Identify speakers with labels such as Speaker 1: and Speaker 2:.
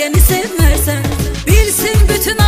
Speaker 1: Gemi sevmezsen Bilsin bütün